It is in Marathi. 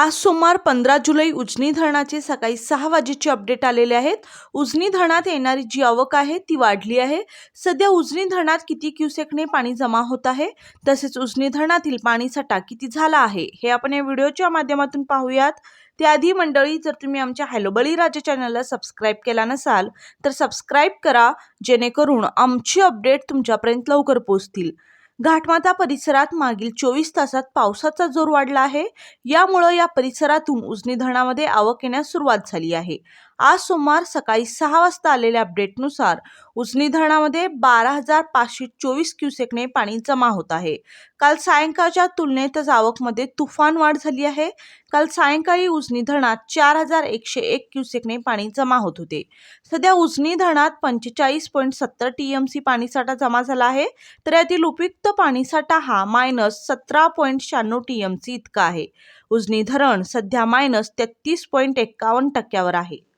आज सोमवार पंधरा जुलै उजनी धरणाचे सकाळी सहा वाजेचे अपडेट आलेले आहेत. उजनी धरणात येणारी जी आवक आहे ती वाढली आहे. सध्या उजनी धरणात किती क्युसेकने पाणी जमा होत आहे? तसेच उजनी धरणातील पाणीसाठा किती झाला आहे? हे आपण या व्हिडिओच्या माध्यमातून पाहूयात. त्याआधी मंडळी जर तुम्ही आमच्या हॅलो बळीराजा चॅनलला सबस्क्राईब केला नसाल तर सबस्क्राईब करा जेणेकरून आमची अपडेट तुमच्यापर्यंत लवकर पोहोचतील. घाटमाता परिसरात मागील चोवीस तासात पावसाचा जोर वाढला आहे. यामुळं या परिसरातून उजनी धरणामध्ये आवक येण्यास सुरुवात झाली आहे. आज सोमवार सकाळी सहा वाजता आलेल्या अपडेटनुसार उजनी धरणामध्ये बारा हजार पाचशे चोवीस क्युसेकने पाणी जमा होत आहे. काल सायंकाळच्या तुलनेतच आवकमध्ये तुफान वाढ झाली आहे. काल सायंकाळी उजनी धरणात चार हजार एकशे एक क्युसेकने पाणी जमा होत होते. सध्या उजनी धरणात पंचेचाळीस पॉईंट सत्तर टी एम सी पाणीसाठा जमा झाला आहे. तर यातील उपयुक्त पाणीसाठा हा मायनस सतरा पॉईंट शहाण्णव टी एम सी इतका आहे. उजनी धरण सध्या मायनस तेहतीस पॉईंट एक्कावन्न टक्क्यावर आहे.